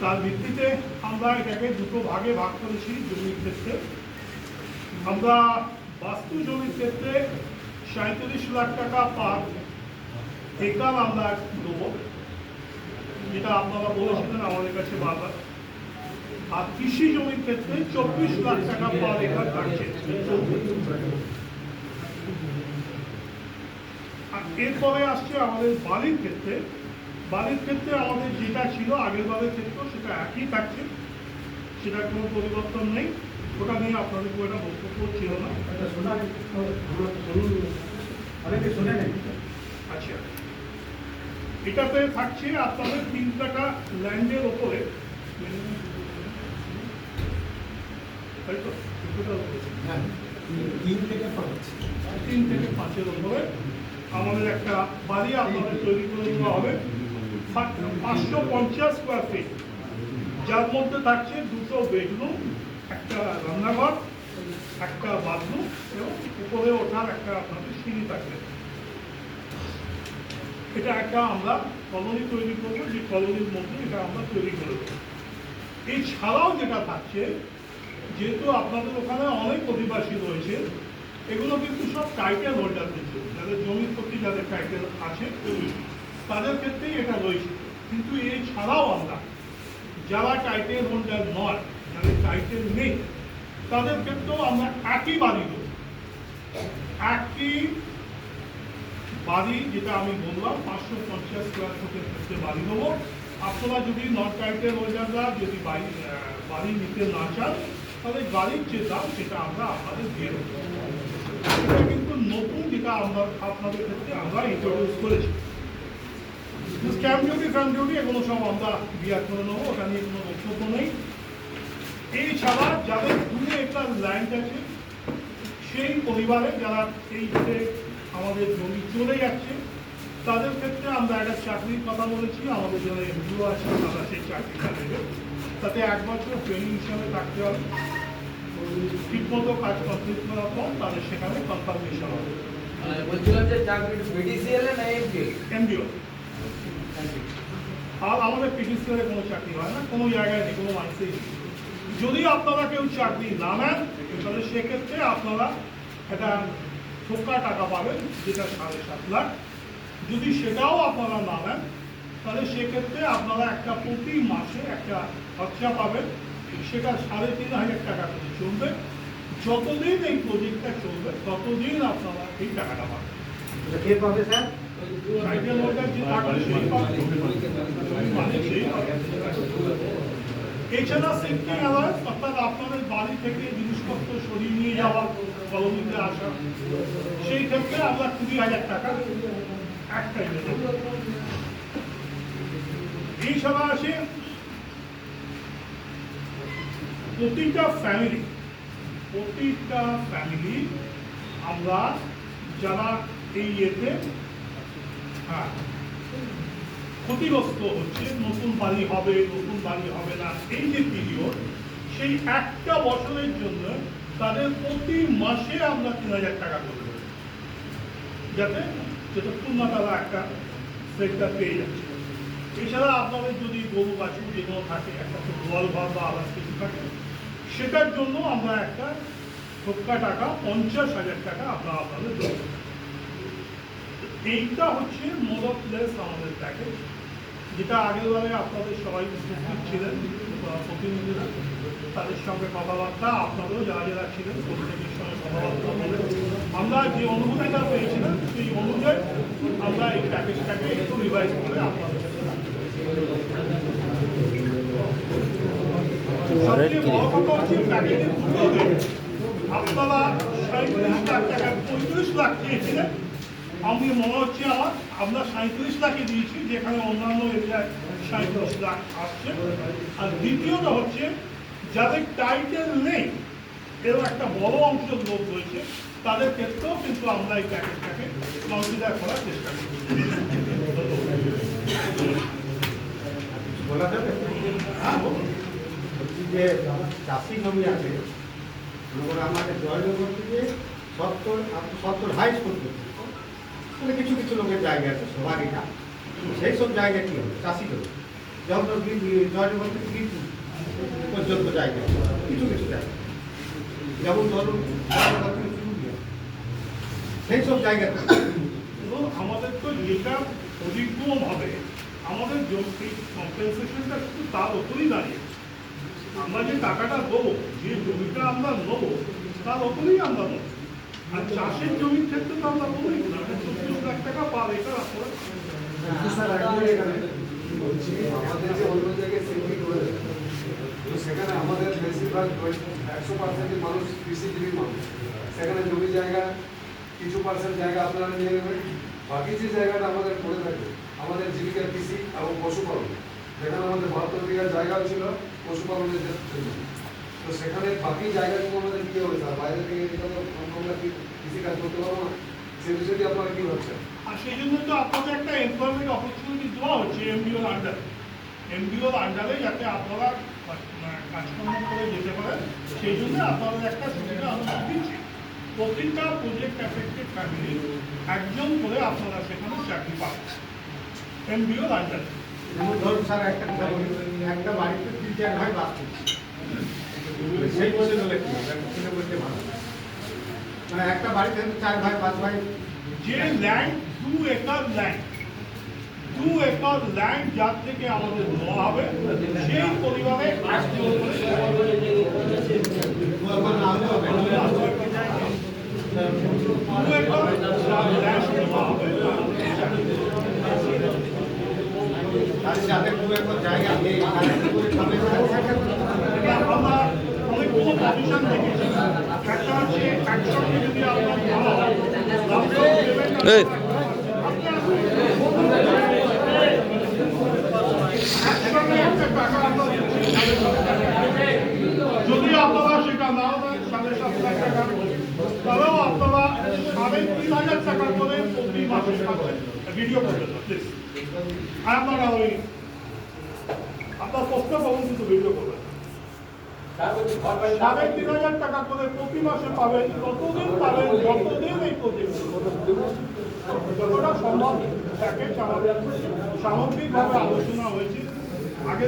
তার ভিত্তিতে আমরা এটাকে দুটো ভাগে ভাগ করেছি জমির ক্ষেত্রে। আমরা বাস্তু জমির ক্ষেত্রে সাঁত্রিশ লাখ টাকা পার একর আমরা দেবো। যেটা আপনারা বলেছিলেন আমাদের কাছে বারবার। আর কৃষি জমির ক্ষেত্রে চব্বিশ লাখ টাকা পার একর থাকছে আর এরপরে আসছে আমাদের বালির ক্ষেত্রে। বালির ক্ষেত্রে আমাদের যেটা ছিল আগের বারের ক্ষেত্রে সেটা একই থাকছে। সেটা কোনো পরিবর্তন নেই। ওটা নিয়ে আপনাদের খুব একটা বক্তব্য ছিল না। শুনুন। অনেকে শোনে নাই। আচ্ছা। এটাতে থাকছে আপনাদের তিন টাকা ল্যান্ডের ওপরে। হ্যাঁ। তিন থেকে পাঁচ। তিন থেকে পাঁচের ওপরে। আমাদের একটা বাড়ি আপনাদের তৈরি করে দেওয়া হবে। পাঁচশো পঞ্চাশ স্কোয়ার ফিট যার মধ্যে থাকছে দুটো বেডরুম একটা রান্নাঘর, একটা বাথরুম এবং উপরে ওঠার একটা আপনাদের সিঁড়ি থাকবে। এটা একটা আমরা কলোনি তৈরি করব, যে কলোনির মধ্যে এটা আমরা তৈরি করে দেবো। এছাড়াও যেটা থাকছে, যেহেতু আপনাদের ওখানে অনেক অধিবাসী রয়েছে এগুলো কিন্তু সব টাইটেল হোল্ডারদের জন্য। যাদের জমির প্রতি যাদের টাইটেল আছে তাদের ক্ষেত্রেই এটা রয়েছে। কিন্তু এছাড়াও আমরা, যারা টাইটেল হোল্ডার নয়, যাদের টাইটেল নেই, তাদের ক্ষেত্রেও আমরা একই বাড়ি দেবো। একই বাড়ি, যেটা আমি বললাম, পাঁচশো পঞ্চাশ স্কোয়ার ফুটের ক্ষেত্রে বাড়ি দেবো। আপনারা যদি নন টাইটেল হোল্ডাররা যদি বাড়ি বাড়ি নিতে না চান, তাহলে গাড়ির যে দাম, সেটা আমরা আপনাদের দিয়ে দেবো। এটা কিন্তু নতুন যেটা আমরা আপনাদের ক্ষেত্রে আমরা ইন্ট্রোডিউস করেছি। স্ক্যাম ডিউটি ফ্যাম ডিউটি এগুলো সব আমরা বিয়ার করে নেব, ওটা নিয়ে কোনো বক্তব্য নেই। এছাড়া যাদের দুই একর ল্যান্ড আছে, সেই পরিবারে যারা এই যে আমাদের জমি চলে যাচ্ছে, তাদের ক্ষেত্রে আমরা একটা চাকরির কথা বলেছি। আমাদের যারা এমপিও আছে, তারা সেই চাকরিটা দেবে তাতে এক বছর ট্রেনিং হিসাবে থাকতে হবে। ঠিকমতো কাজ কমপ্লিট করার পর তাদের সেখানে কনফার্মেশন হবে। বলছিলাম যে চাকরি বিডিসিএল না এমপিএল এমডিও আর আমাদের কোনো চাকরি হয় না কোনো জায়গায় নেই কোনো মানুষেই। যদি আপনারা কেউ চাকরি না নেন তাহলে সেক্ষেত্রে আপনারা একটা ঠোকা টাকা পাবেন যেটা সাড়ে সাত লাখ। যদি সেটাও আপনারা না নেন তাহলে সেক্ষেত্রে আপনারা একটা প্রতি মাসে একটা খরচা পাবেন। সেটা সাড়ে তিন হাজার টাকা করে চলবে। যতদিন এই প্রজেক্টটা চলবে ততদিন আপনারা এই টাকাটা পাবেন। কে পাবে স্যার? টাইটেল হোল্ডার যে থাকবে সেই পাবে। মানে। এছাড়া সেফটি অ্যালার্ট অর্থাৎ আপনাদের বাড়ি থেকে জিনিসপত্র সরিয়ে নিয়ে যাওয়া কলোনিতে আসা সেই ক্ষেত্রে আমরা কুড়ি হাজার টাকা একটাই দেবো। এছাড়া আছে প্রতিটা ফ্যামিলি প্রতিটা ফ্যামিলি আমরা যারা এই ইয়েতে হ্যাঁ ক্ষতিগ্রস্ত হচ্ছে, নতুন বাড়ি হবে, নতুন বাড়ি হবে না, এই যে পিরিয়ড সেই একটা বছরের জন্য তাদের প্রতি মাসে আমরা তিন হাজার টাকা করে দেবো। যাতে যতক্ষণ না তারা একটা সেক্টর পেয়ে যাচ্ছে। এছাড়া আপনাদের যদি গরু বাছুর যেগুলো থাকে, একটা গোয়াল ঘর বা আলাদা কিছু থাকে সেটার জন্য আমরা একটা টোটকা টাকা, পঞ্চাশ হাজার টাকা আমরা আপনাদের দেবো। এইটা হচ্ছে মোর প্লেস আমাদের প্যাকেজ যেটা আগের বারে আপনাদের সবাই উপস্থিত ছিলেন প্রতিনিধিরা, তাদের সঙ্গে কথাবার্তা আপনারাও যারা যারা ছিলেন, প্রত্যেকের সঙ্গে কথাবার্তা আমরা যে অনুভূতিটা পেয়েছিলাম, সেই অনুযায়ী আমরা এই প্যাকেজটাকে একটু রিভাইজ করে আপনাদের দুটো দিক। আপনারা লাখ পঁয়ত্রিশ লাখ চেয়েছিলেন আমি মনে হচ্ছে আমার, আমরা সাঁত্রিশ লাখে দিয়েছি, যেখানে অন্যান্য এরিয়ায় সাঁত্রিশ লাখ আসছে। আর দ্বিতীয়টা হচ্ছে, যাদের টাইটেল নেই, এরও একটা বড় অংশের লোক রয়েছে, তাদের ক্ষেত্রেও কিন্তু আমরা এই প্যাকেজটাকে কনসিডার করার চেষ্টা করি বলা যাবে হ্যাঁ বলুন। বলছি যে চাষি জমি আছে করো আমাকে জয়ন করতে গিয়ে সত্তর সত্তর হাইস করতে মানে কিছু কিছু লোকের জায়গা আছে, সবারই না। সেই সব জায়গা কি হবে? চাষি জমি। যেমন জয়নগর থেকে বীর পর্যন্ত জায়গা কিছু কিছু জায়গা। যেমন ধরুন জয়নগর থেকে সেই সব জায়গাতে এবং আমাদের তো যেটা অধিগ্রহণ হবে। আমাদের কম্পেনসেশনটা শুধু তার ওপরই দাঁড়িয়ে আমরা যে টাকাটা দেবো, যে জমিটা আমরা নেব, তার ওপরেই আমরা নেব। আর চাষের জমির ক্ষেত্রে তো আমরা বলি চব্বিশ লাখ টাকা পার আপনারা বলছি, আমাদের যে অন্য জায়গায় সিটি করে তো সেখানে আমাদের বেশিরভাগ একশো পার্সেন্ট মানুষ কৃষিজীবী মানুষ। সেখানে জমি জায়গা, কিছু পার্সেন্ট জায়গা আপনারা নিয়ে নেবেন, বাকি যে জায়গাটা আমাদের পড়ে থাকে আমাদের জীবিকা কৃষি এবং পশুপালন। যেখানে আমাদের বাহাত্তর বিঘা জায়গাও ছিল পশুপালনের জন্য তো সেখানে বাকি জায়গাগুলো আমাদের কি হবে? স্যার বাইরে থেকে আমরা কি কৃষিকাজ করতে পারব না। সে বিষয়টি আপনারা কি ভাবছেন? আর সেই জন্য তো আপনাদের একটা এমপ্লয়মেন্ট অপরচুনিটি দেওয়া হচ্ছে এমডিওর আন্ডারে এমডিওর আন্ডারে যাতে আপনারা মানে কাজকর্ম করে যেতে পারেন সেই জন্য আপনাদের একটা সুবিধা আমরা দিচ্ছি। প্রতিটা প্রজেক্ট অ্যাফেক্টেড ফ্যামিলি একজন করে আপনারা সেখানে চাকরি পাবেন। এমডিওর আন্ডারে ধরুন স্যার একটা একটা বাড়িতে একটা বাড়িতে আমাদের জায়গা তাদের কি করে খাবে এটা আমরা অনেকগুলো কমিশন দেখেছি একটা হচ্ছে একসঙ্গে যদি আপনার ভালো হয়, লাভজন দেবেন না। এই। আপনি আসুন। একসঙ্গে একটা টাকা আমরা দিচ্ছি, যদি আপনারা সেটা নাও সাড়ে সাত লাখ টাকা তাহলেও সাড়ে তিন হাজার টাকা করে আপনারা প্রশ্ন পাবেন কিন্তু ভিডিও। সাড়ে তিন হাজার টাকা করে প্রতি মাসে পাবেন কতদিন পাবেন, যতদিন এই প্রজেক্ট যতটা সম্ভব সামগ্রিকভাবে আলোচনা হয়েছে। আগে